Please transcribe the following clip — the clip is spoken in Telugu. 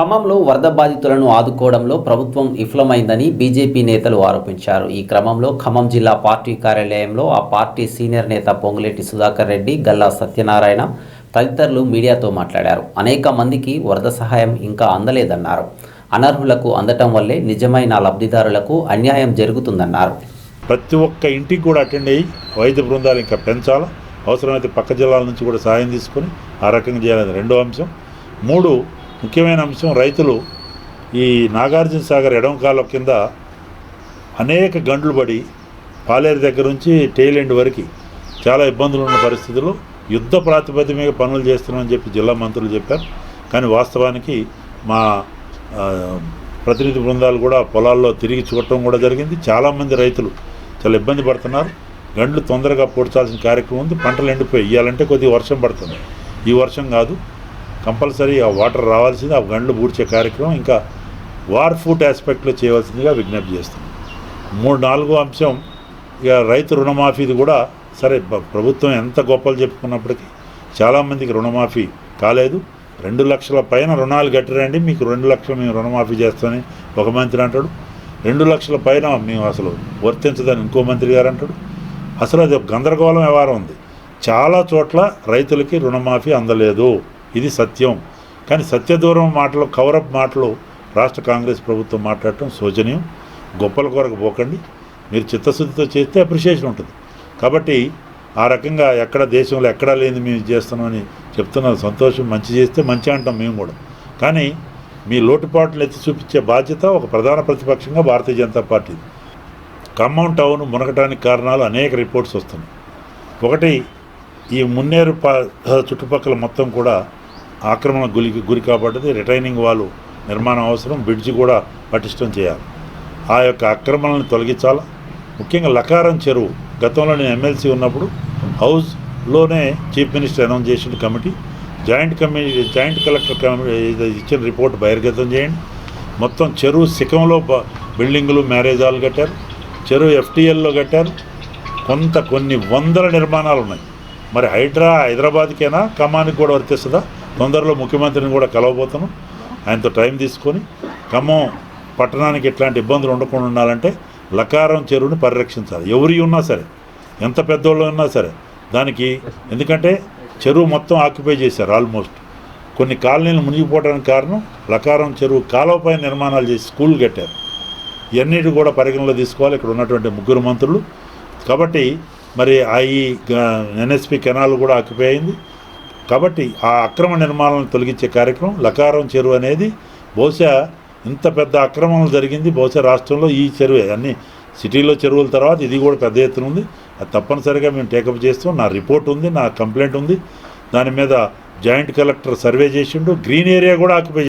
ఖమ్మంలో వరద బాధితులను ఆదుకోవడంలో ప్రభుత్వం విఫలమైందని బీజేపీ నేతలు ఆరోపించారు. ఈ క్రమంలో ఖమ్మం జిల్లా పార్టీ కార్యాలయంలో ఆ పార్టీ సీనియర్ నేత పొంగులేటి సుధాకర్ రెడ్డి గల్లా సత్యనారాయణ తదితరులు మీడియాతో మాట్లాడారు. అనేక మందికి వరద సహాయం ఇంకా అందలేదన్నారు. అనర్హులకు అందటం వల్లే నిజమైన లబ్ధిదారులకు అన్యాయం జరుగుతుందన్నారు. ప్రతి ఒక్క ఇంటికి కూడా అటెండ్ అయ్యి వైద్య బృందాలు ఇంకా పెంచాలా? అవసరమైతే పక్క జిల్లాల నుంచి కూడా సహాయం తీసుకొని ఆ రకంగా చేయాలని రెండో అంశం. మూడు ముఖ్యమైన అంశం రైతులు ఈ నాగార్జున సాగర్ ఎడమ కాలం కింద అనేక గండ్లు పడి పాలేరు దగ్గర నుంచి టెయిల్ ఎండ్ వరకు చాలా ఇబ్బందులు ఉన్న పరిస్థితుల్లో యుద్ధ ప్రాతిపదిక మీద పనులు చేస్తున్నామని చెప్పి జిల్లా మంత్రులు చెప్పారు. కానీ వాస్తవానికి మా ప్రతినిధి బృందాలు కూడా పొలాల్లో తిరిగి చూడటం కూడా జరిగింది. చాలామంది రైతులు చాలా ఇబ్బంది పడుతున్నారు. గండ్లు తొందరగా పూడ్చాల్సిన కార్యక్రమం ఉంది. పంటలు ఎండిపోయి ఇవ్వాలంటే కొద్దిగా వర్షం పడుతుంది. ఈ వర్షం కాదు. కంపల్సరీ ఆ వాటర్ రావాల్సింది ఆ గండ్లు పూడ్చే కార్యక్రమం. ఇంకా వార్ ఫుట్ ఆస్పెక్ట్లో చేయవలసిందిగా విజ్ఞప్తి చేస్తుంది మూడు నాలుగో అంశం ఇక రైతు రుణమాఫీది కూడా సరే ప్రభుత్వం ఎంత గొప్పలు చెప్పుకున్నప్పటికీ చాలామందికి రుణమాఫీ కాలేదు. రెండు లక్షల పైన రుణాలు కట్టిరండి మీకు రెండు లక్షలు మేము రుణమాఫీ చేస్తామని ఒక మంత్రి అంటాడు. రెండు లక్షల పైన మేము అసలు వర్తించదని ఇంకో మంత్రి గారు అంటాడు. అసలు అది ఒక గందరగోళం వ్యవహారం ఉంది. చాలా చోట్ల రైతులకి రుణమాఫీ అందలేదు. ఇది సత్యం. కానీ సత్యదూరం మాటలు కవరప్ మాటలు రాష్ట్ర కాంగ్రెస్ ప్రభుత్వం మాట్లాడటం శోచనీయం గొప్పల కొరకు పోకండి. మీరు చిత్తశుద్ధితో చేస్తే అప్రిషియేషన్ ఉంటుంది. కాబట్టి ఆ రకంగా ఎక్కడ దేశంలో ఎక్కడా లేని మేము ఇది చేస్తున్నామని చెప్తున్న సంతోషం మంచి చేస్తే మంచి అంటాం మేము కూడా. కానీ మీ లోటుపాట్లు ఎత్తి చూపించే బాధ్యత ఒక ప్రధాన ప్రతిపక్షంగా భారతీయ జనతా పార్టీ. ఖమ్మం టౌన్ మునగటానికి కారణాలు అనేక రిపోర్ట్స్ వస్తున్నాయి. ఒకటి ఈ మున్నేరు పా చుట్టుపక్కల మొత్తం కూడా ఆక్రమణ గురికి గురి కాబట్టి రిటైనింగ్ వాల్ నిర్మాణం అవసరం బ్రిడ్జి కూడా పటిష్టం చేయాలి. ఆ యొక్క ఆక్రమణలను తొలగించాలా? ముఖ్యంగా లకారం చెరువు గతంలో నేను ఎమ్మెల్సీ ఉన్నప్పుడు హౌస్లోనే చీఫ్ మినిస్టర్ అనౌన్స్ చేసిన committee joint committee joint collector committee ఇచ్చిన రిపోర్ట్ బహిర్గతం చేయండి. మొత్తం చెరువు శిఖంలో బిల్డింగులు మ్యారేజ్ హాల్ కట్టారు. చెరువు ఎఫ్టీఎల్లో కట్టారు. కొంత కొన్ని వందల నిర్మాణాలు ఉన్నాయి. మరి హైడ్రా హైదరాబాద్కేనా? ఖమ్మానికి కూడా వర్తిస్తుందా? తొందరలో ముఖ్యమంత్రిని కూడా కలవబోతున్నాం ఆయనతో టైం తీసుకొని ఖమ్మం పట్టణానికి ఎట్లాంటి ఇబ్బందులు ఉండకుండా ఉండాలంటే లకారం చెరువుని పరిరక్షించాలి. ఎవరి ఉన్నా సరే ఎంత పెద్దోళ్ళు ఉన్నా సరే దానికి ఎందుకంటే చెరువు మొత్తం ఆక్యుపై చేశారు ఆల్మోస్ట్. కొన్ని కాలనీలు మునిగిపోవడానికి కారణం లకారం చెరువు కాలువపై నిర్మాణాలు చేసి స్కూల్ కట్టారు. ఇవన్నిటి కూడా పరిగణలో తీసుకోవాలి. ఇక్కడ ఉన్నటువంటి ముగ్గురు మంత్రులు. కాబట్టి మరి ఆ ఈ ఎన్ఎస్పి కెనాల్ కూడా ఆక్యుపై అయింది. కాబట్టి ఆ అక్రమ నిర్మాణాలను తొలగించే కార్యక్రమం లకారం చెరువు అనేది బహుశా ఇంత పెద్ద అక్రమం జరిగింది బహుశా రాష్ట్రంలో ఈ చెరువే. అన్ని సిటీలో చెరువుల తర్వాత ఇది కూడా పెద్ద ఎత్తున ఉంది. అది తప్పనిసరిగా మేము టేకప్ చేస్తాం. నా రిపోర్ట్ ఉంది నా కంప్లైంట్ ఉంది. దాని మీద జాయింట్ కలెక్టర్ సర్వే చేసిండు. గ్రీన్ ఏరియా కూడా ఆక్యుపై